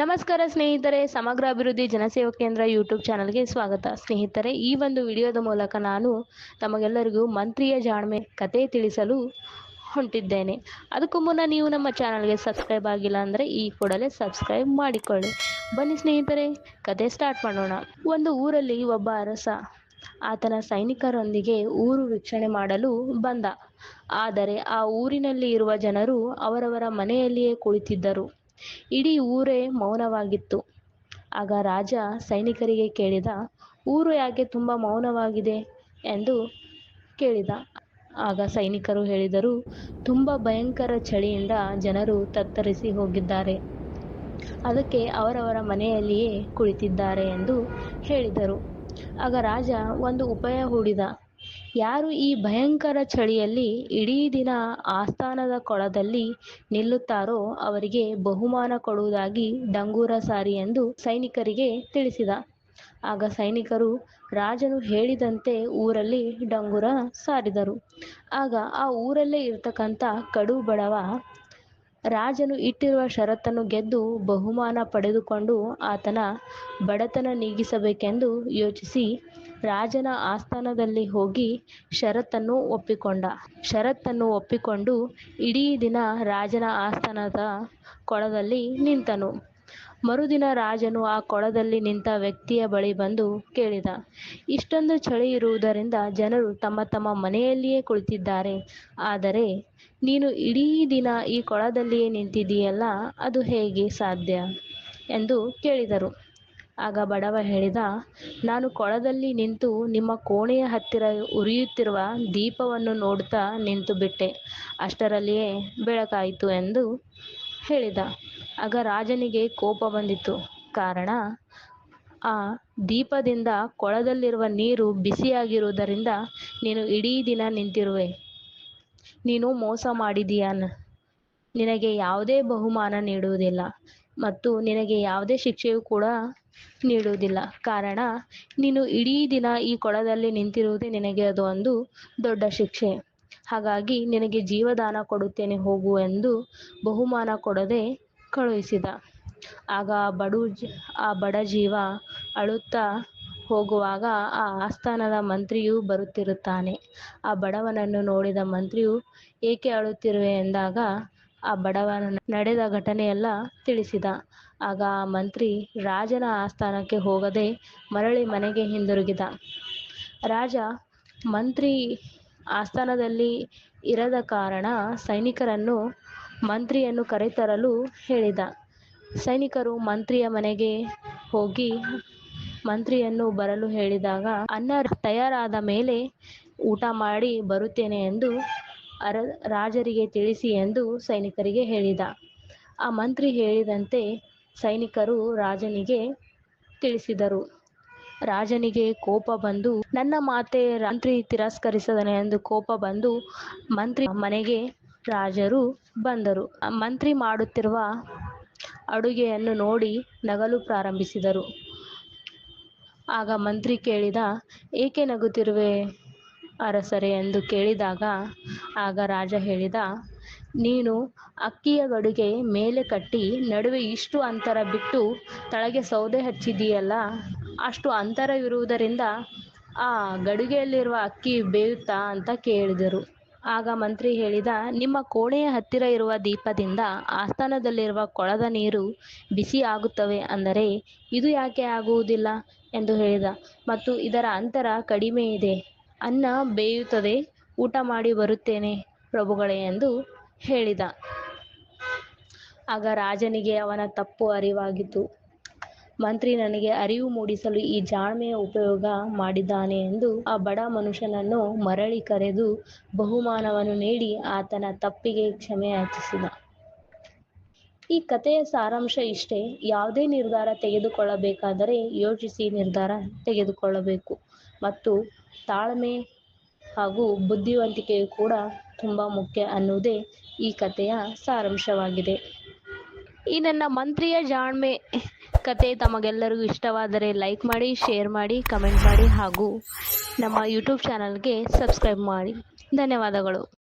ನಮಸ್ಕಾರ ಸ್ನೇಹಿತರೆ, ಸಮಗ್ರ ಅಭಿವೃದ್ಧಿ ಜನಸೇವಾ ಕೇಂದ್ರ ಯೂಟ್ಯೂಬ್ ಚಾನಲ್ಗೆ ಸ್ವಾಗತ. ಸ್ನೇಹಿತರೆ, ಈ ಒಂದು ವಿಡಿಯೋದ ಮೂಲಕ ನಾನು ತಮಗೆಲ್ಲರಿಗೂ ಮಂತ್ರಿಯ ಜಾಣ್ಮೆ ಕತೆ ತಿಳಿಸಲು ಹೊಂಟಿದ್ದೇನೆ. ಅದಕ್ಕೂ ಮುನ್ನ ನೀವು ನಮ್ಮ ಚಾನಲ್ಗೆ ಸಬ್ಸ್ಕ್ರೈಬ್ ಆಗಿಲ್ಲ ಅಂದರೆ ಈ ಕೂಡಲೇ ಸಬ್ಸ್ಕ್ರೈಬ್ ಮಾಡಿಕೊಳ್ಳಿ. ಬನ್ನಿ ಸ್ನೇಹಿತರೆ, ಕತೆ ಸ್ಟಾರ್ಟ್ ಮಾಡೋಣ. ಒಂದು ಊರಲ್ಲಿ ಒಬ್ಬ ಅರಸ ಆತನ ಸೈನಿಕರೊಂದಿಗೆ ಊರು ವೀಕ್ಷಣೆ ಮಾಡಲು ಬಂದ. ಆದರೆ ಆ ಊರಿನಲ್ಲಿ ಇರುವ ಜನರು ಅವರವರ ಮನೆಯಲ್ಲಿಯೇ ಕುಳಿತಿದ್ದರು. ಇಡೀ ಊರೇ ಮೌನವಾಗಿತ್ತು. ಆಗ ರಾಜ ಸೈನಿಕರಿಗೆ ಕೇಳಿದ, ಊರು ಯಾಕೆ ತುಂಬ ಮೌನವಾಗಿದೆ? ಎಂದು ಕೇಳಿದ. ಆಗ ಸೈನಿಕರು ಹೇಳಿದರು, ತುಂಬ ಭಯಂಕರ ಚಳಿಯಿಂದ ಜನರು ತತ್ತರಿಸಿ ಹೋಗಿದ್ದಾರೆ. ಅದಕ್ಕೆ ಅವರವರ ಮನೆಯಲ್ಲಿಯೇ ಕುಳಿತಿದ್ದಾರೆ ಎಂದು ಹೇಳಿದರು. ಆಗ ರಾಜ ಒಂದು ಉಪಾಯ ಹೂಡಿದ. ಯಾರು ಈ ಭಯಂಕರ ಚಳಿಯಲ್ಲಿ ಇಡೀ ದಿನ ಆಸ್ಥಾನದ ಕೊಳದಲ್ಲಿ ನಿಲ್ಲುತ್ತಾರೋ ಅವರಿಗೆ ಬಹುಮಾನ ಕೊಡುವುದಾಗಿ ಡಂಗೂರ ಸಾರಿ ಎಂದು ಸೈನಿಕರಿಗೆ ತಿಳಿಸಿದ. ಆಗ ಸೈನಿಕರು ರಾಜನು ಹೇಳಿದಂತೆ ಊರಲ್ಲಿ ಡಂಗುರ ಸಾರಿದರು. ಆಗ ಆ ಊರಲ್ಲೇ ಇರತಕ್ಕಂಥ ಕಡು ಬಡವ ರಾಜನು ಇಟ್ಟಿರುವ ಷರತ್ತನ್ನು ಗೆದ್ದು ಬಹುಮಾನ ಪಡೆದುಕೊಂಡು ಆತನ ಬಡತನ ನೀಗಿಸಬೇಕೆಂದು ಯೋಚಿಸಿ ರಾಜನ ಆಸ್ಥಾನದಲ್ಲಿ ಹೋಗಿ ಷರತ್ತನ್ನು ಒಪ್ಪಿಕೊಂಡ. ಷರತ್ತನ್ನು ಒಪ್ಪಿಕೊಂಡು ಇಡೀ ದಿನ ರಾಜನ ಆಸ್ಥಾನದ ಕೊಳದಲ್ಲಿ ನಿಂತನು. ಮರುದಿನ ರಾಜನು ಆ ಕೊಳದಲ್ಲಿ ನಿಂತ ವ್ಯಕ್ತಿಯ ಬಳಿ ಬಂದು ಕೇಳಿದ, ಇಷ್ಟೊಂದು ಚಳಿ ಇರುವುದರಿಂದ ಜನರು ತಮ್ಮ ತಮ್ಮ ಮನೆಯಲ್ಲಿಯೇ ಕುಳಿತಿದ್ದಾರೆ. ಆದರೆ ನೀನು ಇಡೀ ದಿನ ಈ ಕೊಳದಲ್ಲಿಯೇ ನಿಂತಿದ್ದೀಯಲ್ಲ, ಅದು ಹೇಗೆ ಸಾಧ್ಯ? ಎಂದು ಕೇಳಿದರು. ಆಗ ಬಡವ ಹೇಳಿದ, ನಾನು ಕೊಳದಲ್ಲಿ ನಿಂತು ನಿಮ್ಮ ಕೋಣೆಯ ಹತ್ತಿರ ಉರಿಯುತ್ತಿರುವ ದೀಪವನ್ನು ನೋಡುತ್ತಾ ನಿಂತು ಬಿಟ್ಟೆ. ಅಷ್ಟರಲ್ಲಿಯೇ ಬೆಳಕಾಯಿತು ಎಂದು ಹೇಳಿದ. ಆಗ ರಾಜನಿಗೆ ಕೋಪ ಬಂದಿತು ಕಾರಣ, ಆ ದೀಪದಿಂದ ಕೊಳದಲ್ಲಿರುವ ನೀರು ಬಿಸಿಯಾಗಿರುವುದರಿಂದ ನೀನು ಇಡೀ ದಿನ ನಿಂತಿರುವೆ. ನೀನು ಮೋಸ ಮಾಡಿದೀಯ ನಿನಗೆ ಯಾವುದೇ ಬಹುಮಾನ ನೀಡುವುದಿಲ್ಲ. ಮತ್ತು ನಿನಗೆ ಯಾವುದೇ ಶಿಕ್ಷೆಯೂ ಕೂಡ ನೀಡುವುದಿಲ್ಲ. ಕಾರಣ, ನೀನು ಇಡೀ ದಿನ ಈ ಕೊಳದಲ್ಲಿ ನಿಂತಿರುವುದೇ ನಿನಗೆ ಅದು ಒಂದು ದೊಡ್ಡ ಶಿಕ್ಷೆ. ಹಾಗಾಗಿ ನಿನಗೆ ಜೀವದಾನ ಕೊಡುತ್ತೇನೆ ಹೋಗು ಎಂದು ಬಹುಮಾನ ಕೊಡದೆ ಕಳುಹಿಸಿದ. ಆಗ ಬಡು ಆ ಬಡ ಜೀವ ಅಳುತ್ತಾ ಹೋಗುವಾಗ ಆ ಆಸ್ಥಾನದ ಮಂತ್ರಿಯು ಬರುತ್ತಿರುತ್ತಾನೆ. ಆ ಬಡವನನ್ನು ನೋಡಿದ ಮಂತ್ರಿಯು, ಏಕೆ ಅಳುತ್ತಿರುವೆ? ಎಂದಾಗ ಆ ಬಡವನ ನಡೆದ ಘಟನೆಯೆಲ್ಲ ತಿಳಿಸಿದ. ಆಗ ಆ ಮಂತ್ರಿ ರಾಜನ ಆಸ್ಥಾನಕ್ಕೆ ಹೋಗದೆ ಮರಳಿ ಮನೆಗೆ ಹಿಂದಿರುಗಿದ. ರಾಜ ಮಂತ್ರಿ ಆಸ್ಥಾನದಲ್ಲಿ ಇರದ ಕಾರಣ ಸೈನಿಕರನ್ನು ಮಂತ್ರಿಯನ್ನು ಕರೆತರಲು ಹೇಳಿದ. ಸೈನಿಕರು ಮಂತ್ರಿಯ ಮನೆಗೆ ಹೋಗಿ ಮಂತ್ರಿಯನ್ನು ಬರಲು ಹೇಳಿದಾಗ, ಅನ್ನ ತಯಾರಾದ ಮೇಲೆ ಊಟ ಮಾಡಿ ಬರುತ್ತೇನೆ ಎಂದು ಅರ ರಾಜರಿಗೆ ತಿಳಿಸಿ ಎಂದು ಸೈನಿಕರಿಗೆ ಹೇಳಿದ. ಆ ಮಂತ್ರಿ ಹೇಳಿದಂತೆ ಸೈನಿಕರು ರಾಜನಿಗೆ ತಿಳಿಸಿದರು. ರಾಜನಿಗೆ ಕೋಪ ಬಂದು, ನನ್ನ ಮಾತೆ ಮಂತ್ರಿ ತಿರಸ್ಕರಿಸದನೆ ಎಂದು ಕೋಪ ಬಂದು, ಮಂತ್ರಿ ಮನೆಗೆ ರಾಜರು ಬಂದರು. ಮಂತ್ರಿ ಮಾಡುತ್ತಿರುವ ಅಡುಗೆಯನ್ನು ನೋಡಿ ನಗಲು ಪ್ರಾರಂಭಿಸಿದರು. ಆಗ ಮಂತ್ರಿ ಕೇಳಿದ, ಏಕೆ ನಗುತ್ತಿರುವೆ ಅರಸರೇ ಎಂದು ಕೇಳಿದಾಗ, ಆಗ ರಾಜ ಹೇಳಿದ ನೀನು ಅಕ್ಕಿಯ ಗಡುಗೆ ಮೇಲೆ ಕಟ್ಟಿ ನಡುವೆ ಇಷ್ಟು ಅಂತರ ಬಿಟ್ಟು ತಳಗೆ ಸೌದೆ ಹಚ್ಚಿದೀಯಲ್ಲ ಅಷ್ಟು ಅಂತರವಿರುವುದರಿಂದ ಆ ಗಡುಗೆಯಲ್ಲಿರುವ ಅಕ್ಕಿ ಬೇಯುತ್ತಾ ಅಂತ ಕೇಳಿದರು. ಆಗ ಮಂತ್ರಿ ಹೇಳಿದ, ನಿಮ್ಮ ಕೋಣೆಯ ಹತ್ತಿರ ಇರುವ ದೀಪದಿಂದ ಆಸ್ಥಾನದಲ್ಲಿರುವ ಕೊಳದ ನೀರು ಬಿಸಿ ಆಗುತ್ತವೆ ಅಂದರೆ ಇದು ಯಾಕೆ ಆಗುವುದಿಲ್ಲ ಎಂದು ಹೇಳಿದ. ಮತ್ತು ಇದರ ಅಂತರ ಕಡಿಮೆ ಇದೆ, ಅನ್ನ ಬೇಯುತ್ತದೆ, ಊಟ ಮಾಡಿ ಬರುತ್ತೇನೆ ಪ್ರಭುಗಳೇ ಎಂದು ಹೇಳಿದ. ಆಗ ರಾಜನಿಗೆ ಅವನ ತಪ್ಪು ಅರಿವಾಗಿತು ಮಂತ್ರಿ ನನಗೆ ಅರಿವು ಮೂಡಿಸಲು ಈ ಜಾಣ್ಮೆಯ ಉಪಯೋಗ ಮಾಡಿದ್ದಾನೆ ಎಂದು ಆ ಬಡ ಮನುಷ್ಯನನ್ನು ಮರಳಿ ಕರೆದು ಬಹುಮಾನವನ್ನು ನೀಡಿ ಆತನ ತಪ್ಪಿಗೆ ಕ್ಷಮೆ ಯಾಚಿಸಿದ. ಈ ಕಥೆಯ ಸಾರಾಂಶ ಇಷ್ಟೇ. ಯಾವುದೇ ನಿರ್ಧಾರ ತೆಗೆದುಕೊಳ್ಳಬೇಕಾದರೆ ಯೋಚಿಸಿ ನಿರ್ಧಾರ ತೆಗೆದುಕೊಳ್ಳಬೇಕು. ಮತ್ತು ತಾಳ್ಮೆ ಹಾಗೂ ಬುದ್ಧಿವಂತಿಕೆಯು ಕೂಡ ತುಂಬ ಮುಖ್ಯ ಅನ್ನುವುದೇ ಈ ಕಥೆಯ ಸಾರಾಂಶವಾಗಿದೆ. ಈ ನನ್ನ ಮಂತ್ರಿಯ ಜಾಣ್ಮೆ ಕತೆ ತಮಗೆಲ್ಲರಿಗೂ ಇಷ್ಟವಾದರೆ ಲೈಕ್ ಮಾಡಿ, ಶೇರ್ ಮಾಡಿ, ಕಮೆಂಟ್ ಮಾಡಿ ಹಾಗೂ ನಮ್ಮ ಯೂಟ್ಯೂಬ್ ಚಾನಲ್ಗೆ ಸಬ್ಸ್ಕ್ರೈಬ್ ಮಾಡಿ. ಧನ್ಯವಾದಗಳು.